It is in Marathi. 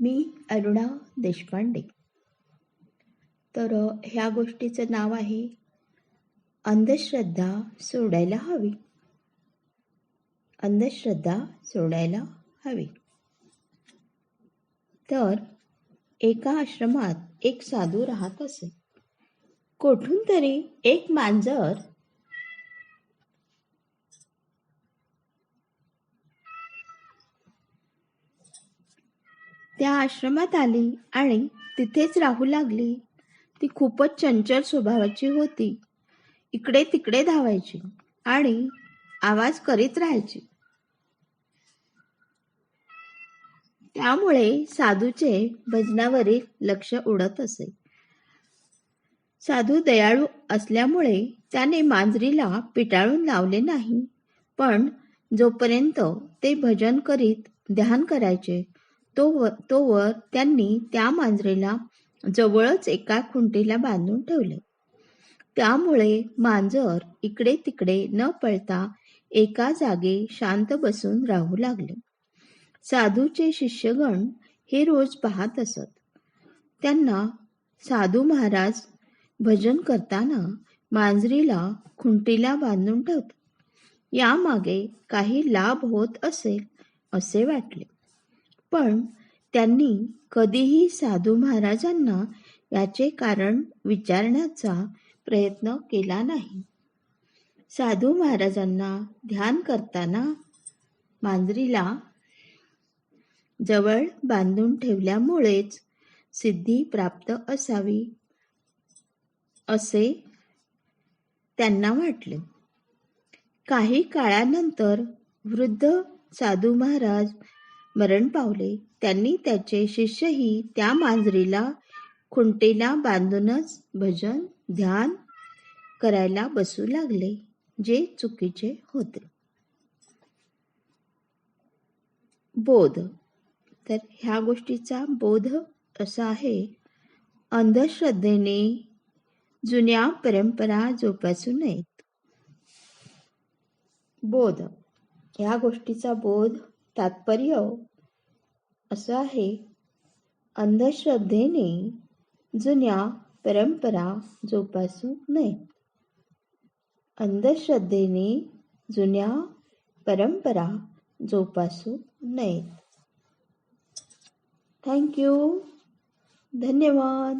मी अरुणा देशपांडे. तर ह्या गोष्टीचं नाव आहे अंधश्रद्धा सोडायला हवी. अंधश्रद्धा सोडायला हवी. तर एका आश्रमात एक साधू राहत असे. कोठून तरी एक मांजर त्या आश्रमात आली आणि तिथेच राहू लागली. ती खूपच चंचल स्वभावाची होती. इकडे तिकडे धावायची आणि आवाज करीत राहायची. त्यामुळे साधूचे भजनावरील लक्ष उडत असे. साधू दयाळू असल्यामुळे त्याने मांजरीला पिटाळून लावले नाही पण जोपर्यंत ते भजन करीत ध्यान करायचे तो तोवर त्यांनी त्या मांजरीला जवळच एका खुंटीला बांधून ठेवले. त्यामुळे मांजर इकडे तिकडे न पळता एका जागे शांत बसून राहू लागले. साधूचे शिष्यगण हे रोज पाहत असत. त्यांना साधू महाराज भजन करताना मांजरीला खुंटीला बांधून ठेवतात यामागे काही लाभ होत असेल असे वाटले. पण त्यांनी कधीही साधू महाराजांना याचे कारण विचारण्याचा प्रयत्न केला नाही. साधू महाराजांना ध्यान करताना मांजरीला जवळ बांधून ठेवल्यामुळेच सिद्धी प्राप्त असावी असे त्यांना वाटले. काही काळानंतर वृद्ध साधू महाराज मरण पावले. त्यांनी त्याचे शिष्यही त्या मांजरीला खुंटीला बांधूनच भजन ध्यान करायला बसू लागले जे चुकीचे होते. बोध. तर ह्या गोष्टीचा बोध असा आहे. अंधश्रद्धेने जुन्या परंपरा जोपासू नयेत. बोध. ह्या गोष्टीचा बोध तात्पर्य असं आहे. अंधश्रद्धेने जुन्या परंपरा जोपासू नयेत अंधश्रद्धेने जुन्या परंपरा जोपासू नयेत थँक्यू धन्यवाद.